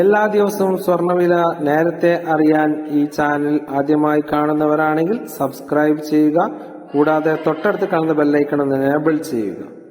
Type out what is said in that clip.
എല്ലാ ദിവസവും സ്വർണവില നേരത്തെ അറിയാൻ ഈ ചാനൽ ആദ്യമായി കാണുന്നവരാണെങ്കിൽ സബ്സ്ക്രൈബ് ചെയ്യുക. കൂടാതെ തൊട്ടടുത്ത് കാണുന്ന ബെല്ലൈക്കൺ എനേബിൾ ചെയ്യുക.